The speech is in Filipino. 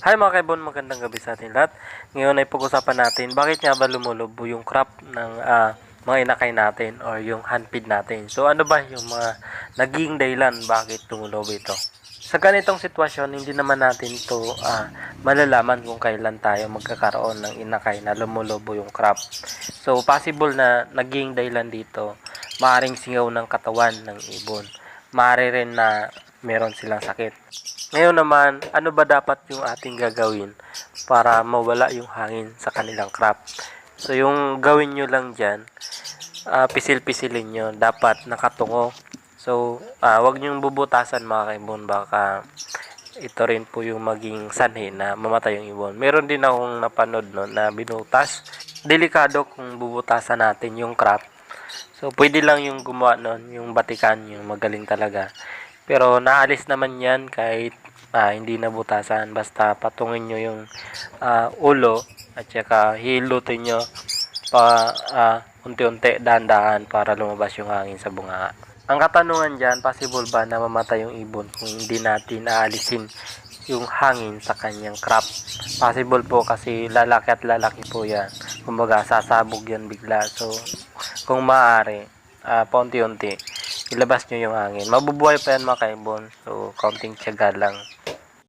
Hi mga kaibon, magandang gabi sa atin lahat. Ngayon ay pag-usapan natin bakit nga ba lumulobo yung crop ng ah, mga inakay natin or yung handfeed natin. So ano ba yung mga naging dahilan bakit lumulobo ito? Sa ganitong sitwasyon, hindi naman natin to ah, malalaman kung kailan tayo magkakaroon ng inakay na lumulobo yung crop. So possible na naging dahilan dito, maaring singaw ng katawan ng ibon. Maaari rin na meron silang sakit. Ngayon naman, ano ba dapat yung ating gagawin para mawala yung hangin sa kanilang crop? So yung gawin nyo lang dyan, ah, pisil-pisilin nyo, dapat nakatungo. So, ah, wag nyong bubutasan mga kaibon, baka ito rin po yung maging sanhi na mamatay yung ibon. Meron din akong napanood no, na binutas. Delikado kung bubutasan natin yung crop. So, pwede lang yung gumawa nun, yung batikan, yung magaling talaga. Pero naalis naman yan kahit ah, hindi nabutasan. Basta patungin nyo yung ah, ulo at saka hilutin nyo pa ah, unti-unti, dahan-dahan para lumabas yung hangin sa bunga. Ang katanungan dyan, possible ba na mamatay yung ibon kung hindi natin aalisin yung hangin sa kanyang crop? Possible po kasi lalaki at lalaki po yan. Kumbaga, sasabog yan bigla. So, kung maaari, ah, paunti-unti, ilabas nyo yung hangin. Mabubuhay pa yan mga kaibon. So, kaunting tiyaga lang.